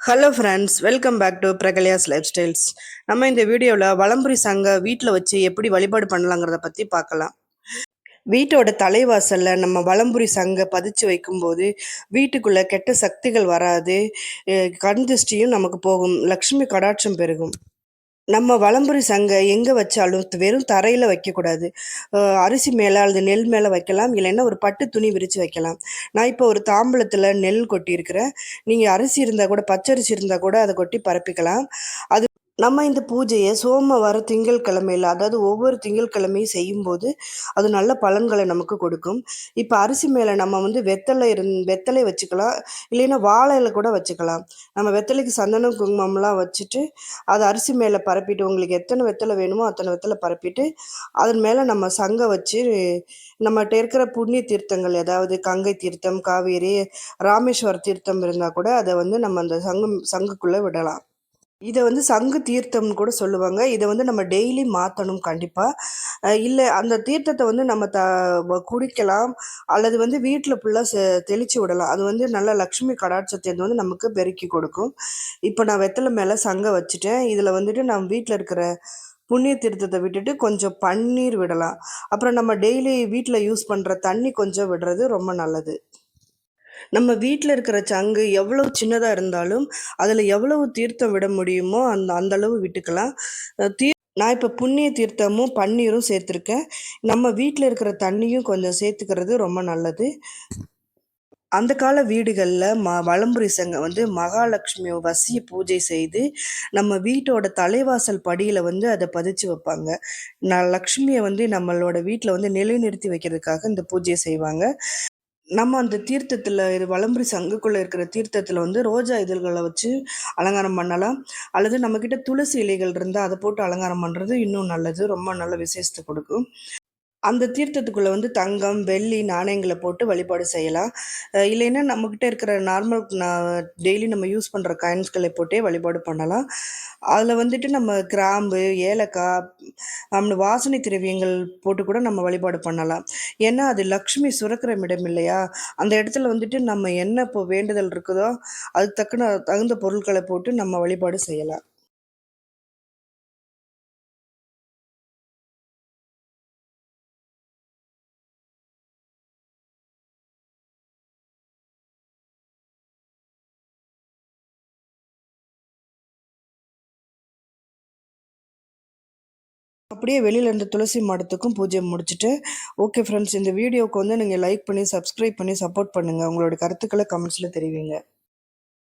Hello friends welcome back to Prakalya's lifestyles நம்ம இந்த வீடியோவில் வலம்புரி சங்க வீட்டில் வச்சு எப்படி வழிபாடு பண்ணலாங்கிறத பற்றி பார்க்கலாம். வீட்டோட தலைவாசலில் நம்ம வளம்புரி சங்க பதிச்சு வைக்கும்போது வீட்டுக்குள்ளே கெட்ட சக்திகள் வராது. கண் திருஷ்டியும் நமக்கு போகும். லக்ஷ்மி கடாட்சம் பெருகும். நம்ம வளம்புரி சங்கை எங்கே வச்சாலும் வெறும் தரையில் வைக்கக்கூடாது. அரிசி மேலே அல்லது நெல் மேலே வைக்கலாம் இல்லைன்னா ஒரு பட்டு துணி விரித்து வைக்கலாம். நான் இப்போ ஒரு தாம்பளத்தில் நெல் கொட்டியிருக்கிறேன். நீங்கள் அரிசி இருந்தால் கூட பச்சரிசி இருந்தால் கூட அதை கொட்டி பரப்பிக்கலாம். அது நம்ம இந்த பூஜையை சோமவார திங்கட்கிழமையில் அதாவது ஒவ்வொரு திங்கட்கிழமையும் செய்யும்போது அது நல்ல பலன்களை நமக்கு கொடுக்கும். இப்போ அரிசி மேலே நம்ம வந்து வெத்தலை இருந் வெத்தலை வச்சுக்கலாம். இல்லைன்னா வாழையில கூட வச்சுக்கலாம். நம்ம வெத்தலைக்கு சந்தனம் குங்குமம்லாம் வச்சுட்டு அதை அரிசி மேலே பரப்பிட்டு உங்களுக்கு எத்தனை வெத்தலை வேணுமோ அத்தனை வெத்தலை பரப்பிட்டு அதன் மேலே நம்ம சங்க வச்சு நம்மகிட்ட இருக்கிற புண்ணிய தீர்த்தங்கள் ஏதாவது கங்கை தீர்த்தம் காவேரி ராமேஸ்வர தீர்த்தம் இருந்தால் கூட அதை வந்து நம்ம அந்த சங்கம் சங்குக்குள்ளே விடலாம். இதை வந்து சங்கு தீர்த்தம்னு கூட சொல்லுவாங்க. இதை வந்து நம்ம டெய்லி மாற்றணும் கண்டிப்பாக இல்லை அந்த தீர்த்தத்தை வந்து நம்ம த குடிக்கலாம். அல்லது வந்து வீட்டில் ஃபுல்லாக செ தெளித்து விடலாம். அது வந்து நல்ல லக்ஷ்மி கடாட்சத்தை வந்து நமக்கு பெருக்கி கொடுக்கும். இப்போ நான் வெத்தலை மேலே சங்கை வச்சுட்டேன். இதில் வந்துட்டு நம்ம வீட்டில் இருக்கிற புண்ணிய தீர்த்தத்தை விட்டுட்டு கொஞ்சம் பன்னீர் விடலாம். அப்புறம் நம்ம டெய்லி வீட்டில் யூஸ் பண்ணுற தண்ணி கொஞ்சம் விடுறது ரொம்ப நல்லது. நம்ம வீட்டில் இருக்கிற சங்கு எவ்வளவு சின்னதாக இருந்தாலும் அதில் எவ்வளவு தீர்த்தம் விட முடியுமோ அந்த அந்த அளவு விட்டுக்கலாம். தீர் நான் இப்போ புண்ணிய தீர்த்தமும் பன்னீரும் சேர்த்துருக்கேன். நம்ம வீட்டில் இருக்கிற தண்ணியும் கொஞ்சம் சேர்த்துக்கிறது ரொம்ப நல்லது. அந்த கால வீடுகளில் ம வலம்புரி சங்கம் வந்து மகாலட்சுமி வசிய பூஜை செய்து நம்ம வீட்டோட தலைவாசல் படியில் வந்து அதை பதிச்சு வைப்பாங்க. நான் லக்ஷ்மியை வந்து நம்மளோட வீட்டில் வந்து நிலைநிறுத்தி வைக்கிறதுக்காக இந்த பூஜையை செய்வாங்க. நம்ம அந்த தீர்த்தத்தில் இது வளம்புரி சங்குக்குள்ளே இருக்கிற தீர்த்தத்தில் வந்து ரோஜா இதழ்களை வச்சு அலங்காரம் பண்ணலாம். அல்லது நம்மக்கிட்ட துளசி இலைகள் இருந்தால் அதை போட்டு அலங்காரம் பண்ணுறது இன்னும் நல்லது. ரொம்ப நல்ல விசேஷத்தை கொடுக்கும். அந்த தீர்த்தத்துக்குள்ளே வந்து தங்கம் வெள்ளி நாணயங்களை போட்டு வழிபாடு செய்யலாம். இல்லைன்னா நம்மக்கிட்ட இருக்கிற நார்மல் டெய்லி நம்ம யூஸ் பண்ணுற காயின்ஸ்களை போட்டே வழிபாடு பண்ணலாம். அதில் வந்துட்டு நம்ம கிராம்பு ஏலக்காய் நம்ம வாசனை திரவியங்கள் போட்டு கூட நம்ம வழிபாடு பண்ணலாம். ஏன்னா அது லக்ஷ்மி சுரக்கிற இடம் இல்லையா? அந்த இடத்துல வந்துட்டு நம்ம என்ன இப்போ வேண்டுதல் இருக்குதோ அதுக்கு தக்கன தகுந்த பொருட்களை போட்டு நம்ம வழிபாடு செய்யலாம். அப்படியே வெளியில் இருந்த துளசி மாடத்துக்கும் பூஜை முடிச்சுட்டு ஓகே ஃப்ரெண்ட்ஸ் இந்த வீடியோவுக்கு வந்து நீங்கள் லைக் பண்ணி சப்ஸ்கிரைப் பண்ணி சப்போர்ட் பண்ணுங்கள் உங்களோட கருத்துக்களை கமெண்ட்ஸில் தெரிவிங்க.